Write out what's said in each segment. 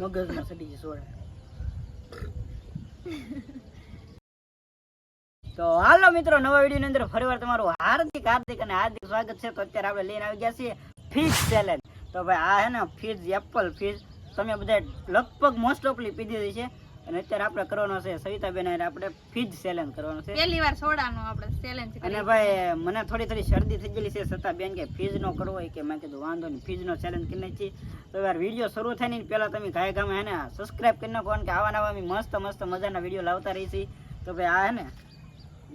મગજમાં સડી જશે સોડા તો હાલો મિત્રો, નવા વીડિયો ની અંદર ફરીવાર તમારું હાર્દિક હાર્દિક અને હાર્દિક સ્વાગત છે. તો અત્યારે આપણે લઈને આવી ગયા છીએ ફીજ ચેલેન્જ તો ભાઈ, આ હે ને ફીજ એપલ ફીજ તમે બધા લગભગ મોસ્ટ ઓફલી પીધી છે. અને અત્યારે આપણે કરવાનો છે સવિતાબેન આપણે ફીજ ચેલેન્જ કરવાનો છે. પહેલી વાર સોડાનો આપણે ચેલેન્જ અને ભાઈ મને થોડી થોડી શરદી થઈ ગયેલી છે છતાં બેન કે ફીજ નો કરવો હોય કે મેં કીધું વાંધો નહીં ફીજ નો ચેલેન્જ કરી નાખી તો યાર વીડિયો શરૂ થાય ને પહેલા તમે ગાય ગામે હે ને સબસ્ક્રાઇબ કરી નાખો કે આવા નવા મસ્ત મસ્ત મજાના વીડિયો લાવતા રહી છીએ. તો ભાઈ આ હે ને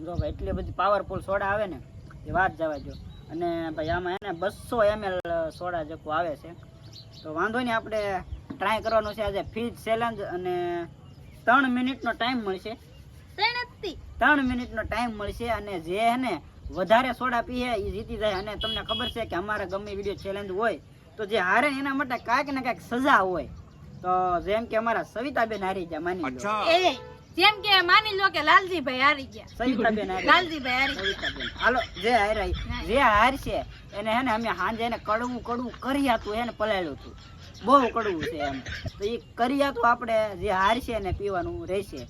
જો ભાઈ એટલી બધી પાવરફુલ સોડા આવે ને એ વાત જવા જો અને ભાઈ આમાં હે ને બસો એમએલ સોડા જેવું આવે છે. તો વાંધો નહીં આપણે ટ્રાય કરવાનું છે આજે ફીજ ચેલેન્જ અને ત્રણ મિનિટનો ટાઈમ મળશે. ત્રણ મિનિટનો ટાઈમ મળશે અને જે હે ને વધારે સોડા પીએ એ જીતી જાય. અને તમને ખબર છે કે અમારા ગમે વીડિયો ચેલેન્જ હોય તો જે હારે એના માટે કાંઈક ને કાંઈક સજા હોય. તો જેમ કે અમારા સવિતાબેન હારી ગયા માની લો. જેમ કે માની લો કે લાલજીભાઈ હારી ગયા. સવિતાબેન હારી. ગયા. લાલજીભાઈ હારી ગયા. સવિતાબેન. હાલો જે હાર્યા જે હારશે એને હે ને અમે સાંજે એને કડવું કડવું કરી હતું એને પલાળ્યું હતું. બહુ કડવું છે એમ. તો એ તો આપણે જે હારશે એને પીવાનું રહેશે.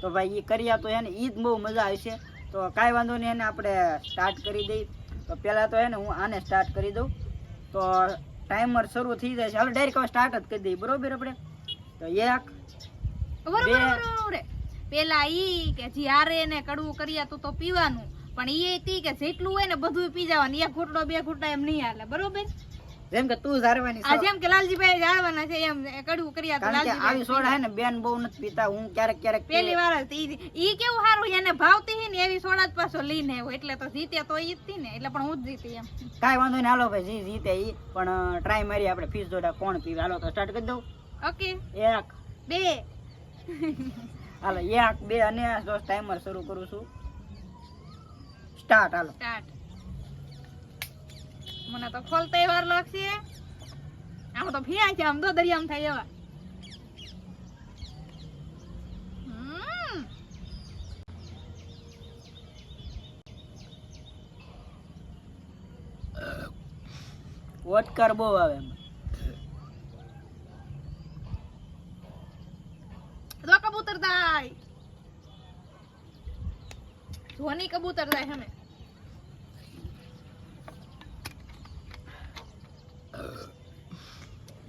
તો ભાઈ એ કરિયા તો એને એ જ બહુ મજા આવશે. તો કાંઈ વાંધો નહીં એને આપણે સ્ટાર્ટ કરી દઈ. તો પહેલાં તો એને હું આને સ્ટાર્ટ કરી દઉં. તો ટાઈમર શરૂ થઈ જાય છે. હાલો ડાયરેક્ટ હવે સ્ટાર્ટ જ કરી દઈએ. બરોબર આપણે? તો એક બે. પેલા ઈ કે જે હારે ને કડવું કર્યા તું તો પીવાનું. પણ ઈ તી કે જેટલું હોય ને બધું પી જવાનું એક ઘૂંટડો બે ઘૂંટડા એમ નહીં હાલે. બરોબર? જેમ કે તું ધારવાની આ જેમ કે લાલજીભાઈ જાળવાના છે એમ કડવું કરી તો કારણ આવી સોડા હે ને બેન બહુ નથી પીતા હું ક્યારેક ક્યારેક પીએ. પેલી વાર જ ઈ કેવું સારું એને ભાવતી હી ને એવી સોડા જ પાછો લઈને આવ્યો એટલે તો જીતે તો ઈ જ તી ને એટલે પણ હું જ જીતી એમ. કાઈ વાંધો નહીં હાલો ભાઈ જી જીતે ઈ પણ ટ્રાય મારી આપણે ફીસ જોડા કોણ પીવે? હાલો તો સ્ટાર્ટ કરી દઉં. ઓકે. એક. બે. હાલો એક બે અને ટાઈમર શરૂ કરું છું. સ્ટાર્ટ હાલો. સ્ટાર્ટ મને તો ખોલતા વાર લાગશે. આમ તો ફિયા છે આમ તો દરિયામાં થાય એવા. હમ. વોટકાર બહુ આવે એમાં. જો કબૂતર થાય. ધોની કબૂતર થાય હમે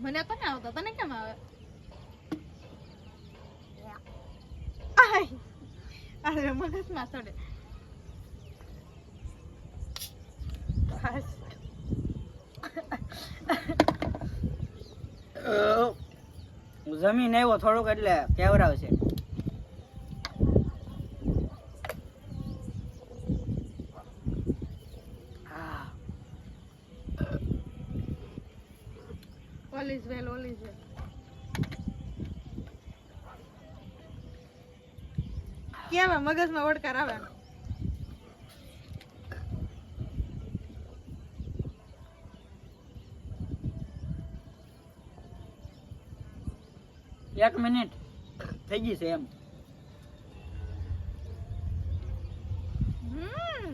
મને કોને આવતો. તને કેમ આવે? અરે મગજમાં બસ. જમીન આવ્યો થોડુંક એટલે કેવરાવશે કેવા મગજમાં ઓડકાર આવે? એક મિનિટ. થઈ ગઈ છે એમ હમ.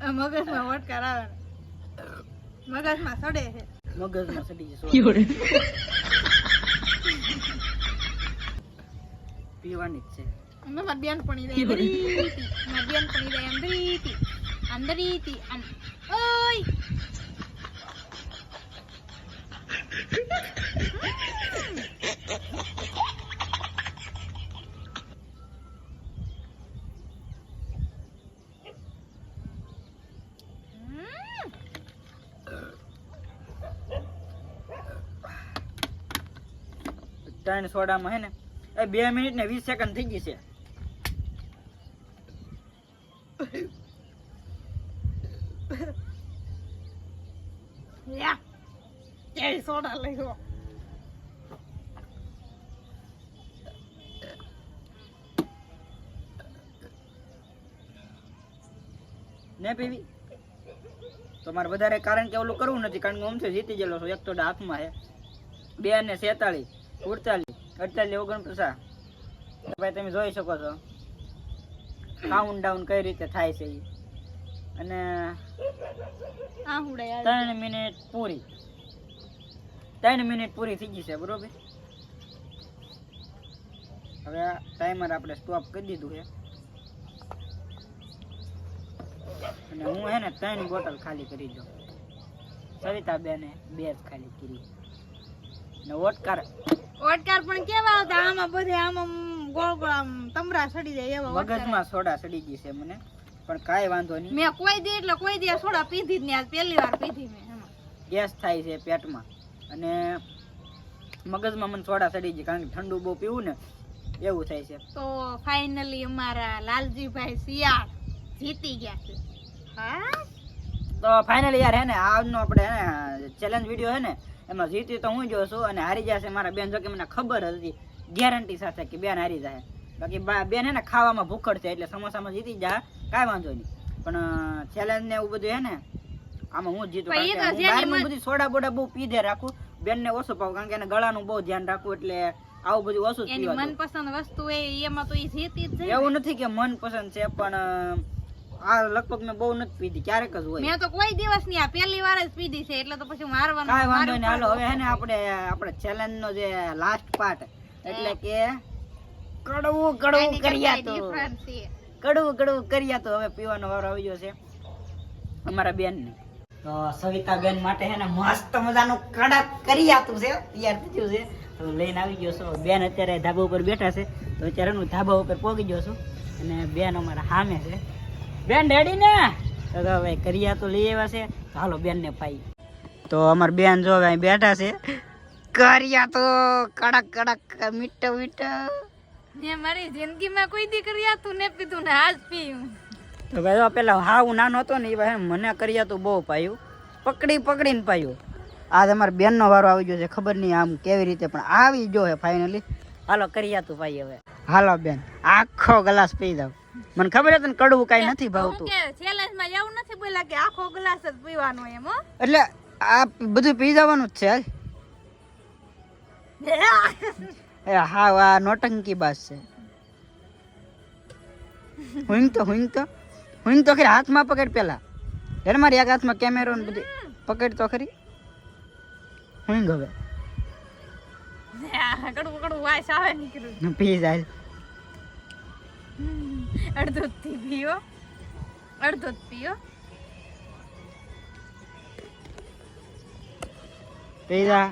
આ મગજમાં આવે મગજમાં સડે છે. મગજમાં સડી જશે. પીવાની જ છે. મારી બેન પણી રહી. અંદરીતી મારી બેન પણી રહી. અંદરીતી અંદરીતી આમ. ઓય! ત્રણ સોડામાં હે ને એ બે મિનિટ ને વીસ સેકન્ડ થઈ ગઈ છે. સોડા લઈ ને પીવી? તમારે વધારે કારણ કે ઓલું કરવું નથી કારણ કે હું જીતી ગયેલો છું એક તો હાથમાં છે. બે ને સેતાળીસ ઉડતાલીસ અડતાલીસ ઓગણપચાસ. ભાઈ તમે જોઈ શકો છો. કાઉન્ટ ડાઉન કઈ રીતે થાય છે અને ત્રણ મિનિટ પૂરી. ત્રણ મિનિટ પૂરી થઈ ગઈ છે બરોબર? હવે ટાઈમર આપણે સ્ટોપ કરી દીધું છે. અને હું હે ને ત્રણ બોટલ ખાલી કરી દઉં. સવિતા બેને બે જ ખાલી કરી. અને ઓટકાર ઓટકાર પણ કેવા આવતા આમાં બધે આમાં ગોળ ગોળ આમ તમરા સડી જાય એવા મગજમાં સોડા સડી ગઈ છે મને. પણ કાંઈ વાંધો નહીં. મેં કોઈ દી એટલે કોઈ દી સોડા પીધી જ નહીં. આજ પહેલી વાર પીધી મેં ગેસ થાય છે પેટમાં. અને મગજમાં મને સોડા સડી ગઈ કારણ કે ઠંડુ બહુ પીવું ને એવું થાય છે. તો ફાઇનલી અમારા લાલજીભાઈ શિયાળ જીતી ગયા છે. હા? તો ફાઇનલી યાર હે ને આજનો આપણે હે ને ચેલેન્જ વીડિયો હે ને એમાં જીતી તો હું છું અને હારી જશે મારા બેન. જો કે મને ખબર હતી ગેરંટી સાથે કે બેન હારી જાય. બાકી બેન હે ને ખાવામાં ભૂખડ છે એટલે સમોસામાં જીતી જા કાંઈ વાંધો નહીં. પણ ચેલેન્જ ને એવું બધું હે ને આમાં હું જીતું. બહારનું બધું સોડા બોડા બહુ પીધે રાખું બેનને ઓછું પાવું કારણ કે એને ગળાનું બહુ ધ્યાન રાખવું એટલે આવું બધું ઓછું એની મનપસંદ વસ્તુ એમાં તો એ જીતી જ એવું નથી કે મનપસંદ છે પણ આ લગભગ મેં બહુ નથી પીધી ક્યારેક જ હોય. મેં તો કોઈ દિવસ નહીં આ પહેલી વાર જ પીધી છે એટલે તો પછી મારવાનું કાંઈ વાંધો નહીં હાલો હવે હે ને આપણે આપણે ચેલેન્જ નો જે લાસ્ટ પાર્ટ એટલે કે કડવું કડવું કર્યા તો. કડવું કડવું કર્યા તો હવે પીવાનો વારો આવી ગયો છે અમારા બેન ને તો સવિતા બેન માટે હે ને મસ્ત મજાનું કડક કર્યાતું છે તૈયાર થયું છે. તો લઈને આવી ગયો છો. બેન અત્યારે ધાબા ઉપર બેઠા છે. તો અત્યારે હું ધાબા ઉપર પહોંચી ગયો છું. અને બેન અમારા સામે છે. બેન ડેડી ને? હવે કર્યા તો લઈ આવ્યા છે. ચાલો હાલો બેન ને પાઈ. તો અમાર બેન જો હવે અહીં બેઠા છે. કર્યા તો કડક કડક મીઠો મીઠો. ને મારી જિંદગીમાં કોઈ દી કર્યા તું ને પીધું ને આજ પીયું. તો ભાઈ જો પેલા હા હું નાનો હતો ને એ ભાઈ મને કર્યા તો બહુ પાયું. પકડી પકડીને પાયું. આજ અમારા બેનનો વારો આવી ગયો છે ખબર નહીં આમ કેવી રીતે પણ આવી ગયો છે ફાઇનલી હાલો કર્યા તું ભાઈ હવે. હાલો બેન આખો ગ્લાસ પી જાવ મને ખબર હતી ને કડવું કઈ નથી ભાવતું. ચેલેન્જમાં એવું નથી બોલ્યા કે આખો ગ્લાસ જ પીવાનો એમ એટલે આ બધું પી જવાનું જ છે હાલ. એ હા આ નોટંકી બાસ છે. હુંગ તો હુંગ તો હુંગ તો ખરી હાથમાં પકડ પેલા. યાર મારી એક હાથમાં કેમેરો ને બધી પકડ તો ખરી. હુંગ હવે. કડવું કડવું વાસ આવે નીકળ્યું. પી જાય. અડધો જ પીયો અડધો જ પીયો પીધા.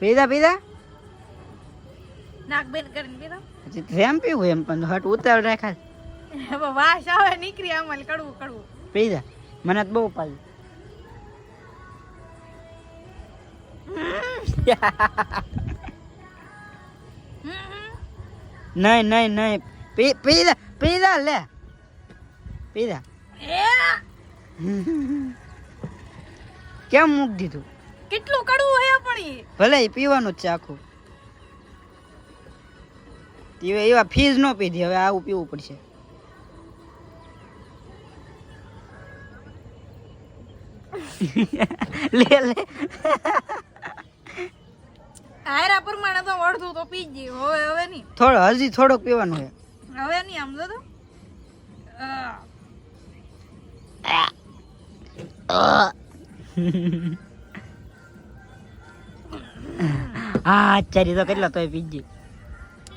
પીધા પી જા પી જા નાક બેન કરીને પીધો. પછી એમ પીવું એમ પણ હટ ઉતાર રાખાય. હવે વાસ આવે નીકળી આમાં કડવું કડવું. પી મને તો બહુ પાયું નહીં નહીં નહીં. પી પી જા પી જા લે. પી જા કેમ મૂક દીધું? કેટલું કડવું હે પણ ભલે પીવાનું જ છે આખું. એવા એવા ફીઝ ન પીધી હવે આવું પીવું પડશે. લે લે. હાયરા પ્રમાણે તો અડધું તો પી જ ગયું. હવે હવે નહીં. થોડો હજી થોડોક પીવાનું છે. હવે નહીં આમ જો તો. અ, હા ચારી તો કેટલા તોય પીજી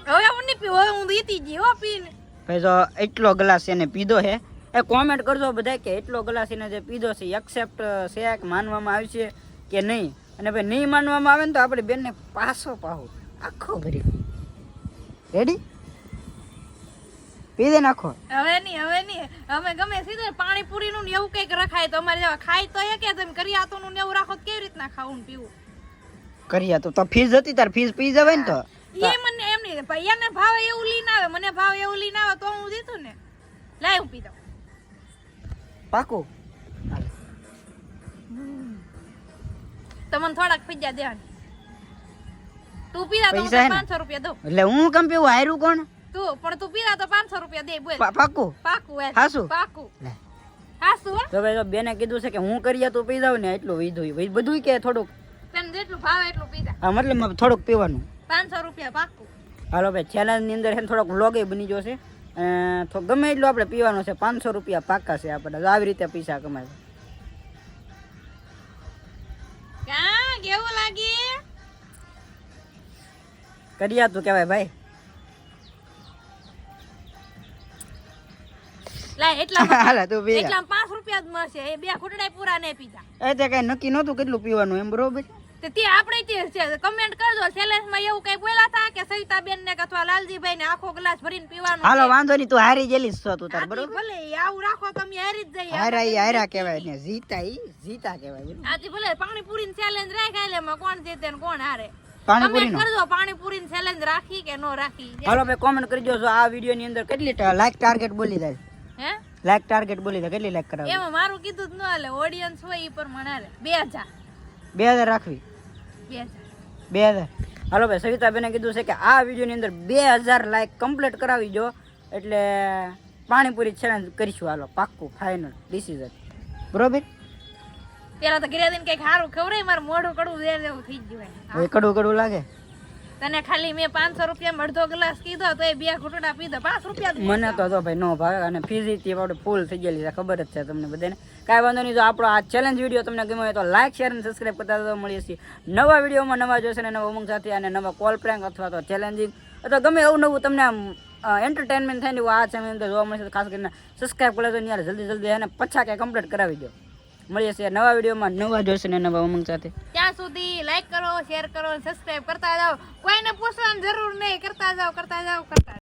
હવે હું નહીં પીવું હવે હું દીતી ગઈ હો પીને. ભાઈ જો એટલો ગ્લાસ એને પીધો છે. એ કોમેન્ટ કરજો બધા કે એટલો ગ્લાસ એને જે પીધો છે એક્સેપ્ટ છે માનવામાં આવશે કે નહીં? અને ભાઈ નહીં માનવામાં આવે ને તો આપણે બેનને પાસો પાહો. આખો ભરી રેડી પી દે નાખો. હવે નહીં હવે નહીં. અમે ગમે સીધો પાણીપુરીનું ને એવું કંઈક રખાય તો અમારે જેવા ખાય તો એ કે તમે કરિયાતુનું ને એવું રાખો કેવી રીતના ખાવું ને પીવું? કર્યા તો તો ફીસ હતી તાર ફીસ પી જવાય ને તો. એ મને એમ નહીં ભાઈ એને ભાવે એવું લઈને આવે મને ભાવે એવું લઈને આવે તો હું દીધું ને. લાય હું પી દઉં. પાકું. તમને થોડાક પૈસા દે તું પીરા તો? પાંચસો રૂપિયા દઉં એટલે હું કેમ પીવું? હાર્યું કોણ? તું પણ તું પીરા તો પાંચસો રૂપિયા દે બોલ. પાકું? પાકું એ હાસું? પાકું. લે. તો ભાઈ જો બેને કીધું છે કે હું કરીએ તું પી જાવ ને એટલું વીધું બધું કે થોડુંક. તને જેટલું ભાવે એટલું પીજા હા મતલબ થોડુંક પીવાનું. પાંચસો રૂપિયા પાકું. હાલો ભાઈ ની અંદર થોડોક વ્લોગ બની જશે તો ગમે એટલું આપણે પીવાનું છે પાંચસો રૂપિયા પાકા છે આપણે તો આવી રીતે પૈસા કમાય. કર્યા તું કહેવાય ભાઈ. એટલા એટલા પાંચ રૂપિયા જ મળશે. એ બે ખૂટડા પૂરા નહીં પીતા એ તે કઈ નક્કી નહોતું કેટલું પીવાનું એમ બરોબર? તે તે આપણે તે કમેન્ટ કરજો. ચેલેન્જમાં એવું કઈ બોલ્યા હતા કે સવિતાબેન ને અથવા લાલજીભાઈ ને આખો ગ્લાસ ભરીને પીવાનું હાલો વાંધો નહીં તું હારી જેલી છો તું તાર બરોબર? ભલે આવું રાખો તમે હારી જ જઈએ. હારા ઈ હારા કહેવાય ને જીતા ઈ જીતા કહેવાય આજી ભલે પાણી પાણીપુરી ને ચેલેન્જ રાખાય એટલે કોણ જીતે ને કોણ હારે. પાણીપુરી નો કરજો પાણીપુરી ની ચેલેન્જ રાખી કે નો રાખી? હાલો ભાઈ કોમેન્ટ કરી દો આ વીડિયો ની અંદર કેટલી લાઈક ટાર્ગેટ બોલી જાય? હે? લાઈક ટાર્ગેટ બોલી જાય કેટલી લાઈક કરાવ? એમાં મારું કીધું જ ન હાલે ઓડિયન્સ હોય ઈ બે હજાર. બે હજાર રાખવી? બે હજાર. હાલો ભાઈ સવિતાબેને કીધું છે કે આ વિડીયોની અંદર બે હજાર લાઈક કમ્પ્લીટ કરાવી જો એટલે પાણીપુરી ચેલેન્જ કરીશું. હાલો પાક્કું ફાઇનલ ડિસિઝન બરોબર? પેલા તો ઘરે કંઈક સારું ખબર મારું મોઢું કડવું દે દેવું થઈ ગયું. કડવું કડવું લાગે? તને ખાલી મેં પાંચસો રૂપિયા અડધો ગ્લાસ કીધો તો એ બે ઘૂંટડા પીધો. પાંચ રૂપિયા મને તો જો ભાઈ નો ભાવે અને ફીઝીથી આપણે ફૂલ થઈ ગયેલી છે ખબર જ છે તમને બધાને. કાંઈ વાંધો નહીં જો આપણો આ ચેલેન્જ વીડિયો તમને ગમ્યો હોય તો લાઈક શેર અને સબસ્ક્રાઈબ કરતા તો મળીએ છીએ નવા વિડીયોમાં નવા જોશે અને નવા ઉમંગ સાથે અને નવા કોલ પ્રેન્ક અથવા તો ચેલેન્જિંગ અથવા ગમે એવું નવું તમને આમ એન્ટરટેનમેન્ટ થાય ને એવું આ અંદર જોવા મળશે ખાસ કરીને સબસ્ક્રાઈબ કરે તો યાર જલ્દી જલ્દી એને પછા કે કમ્પ્લીટ કરાવી દો મળીએ છીએ નવા વિડીયોમાં, નવા જોશે ને નવા ઉમંગ સાથે. ત્યાં સુધી લાઈક કરો શેર કરો સબસ્ક્રાઇબ કરતા જાઓ. કોઈને પૂછવાની જરૂર નહીં. કરતા જાઓ કરતા જાઓ, કરતા.